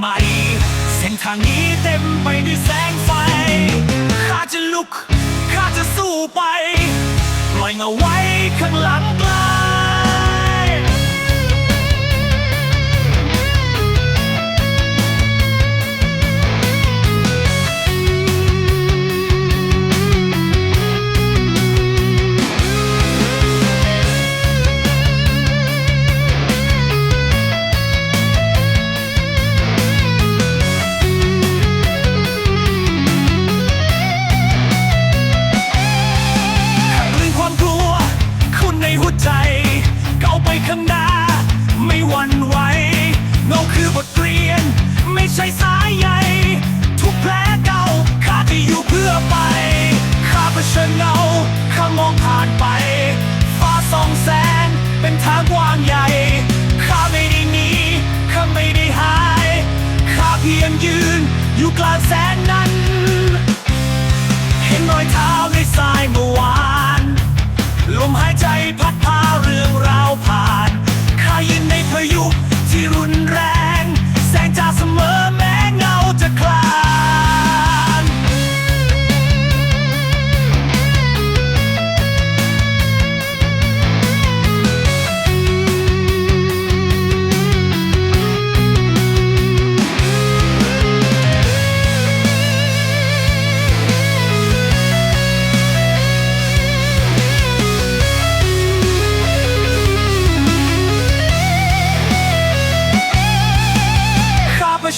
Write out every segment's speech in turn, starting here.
ใหม่ เส้นทางนี้เต็มไปด้วยแสงไฟ ข้าจะลุก ข้าจะสู้ไป ปล่อยเงาไว้ ใช่ทุกแผลเก่าข้าจะอยู่เพื่อไป ข้าเผชิญเงา ข้ามองผ่านไป ฟ้าสองแสงเป็นทางกว้างใหญ่ ข้าไม่ได้หนีข้าไม่ได้หาย ข้าเพียงยืนอยู่กลางแสงนั้น เห็นรอยเท้าในทรายเมื่อวาน ลมหายใจพัดพาเรื่องราวผ่าน ข้ายินในพายุที่รุนแรง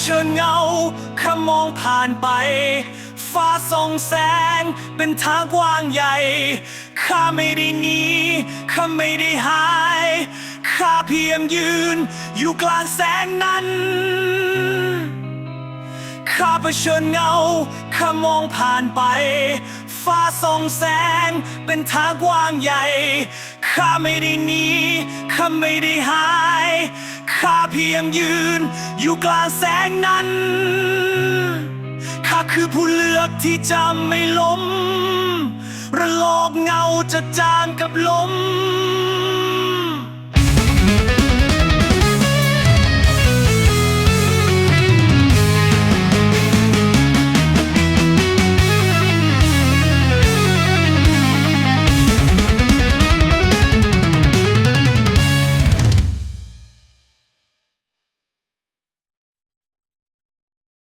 เชิญเงาข้ามองผ่านไป ฟ้าส่องแสงเป็นทางกว้างใหญ่ ข้าไม่ได้หนีข้าไม่ได้หาย ข้าเพียงยืนอยู่กลางแสงนั้น ข้าเผชิญเงาข้ามองผ่านไป ฟ้าส่องแสงเป็นทางกว้างใหญ่ ข้าไม่ได้หนีข้าไม่ได้หาย เพียงยืน อยู่กลางแสงนั้น ข้าคือผู้เลือกที่จะไม่ล้มระลอกเงาจะจางกับลม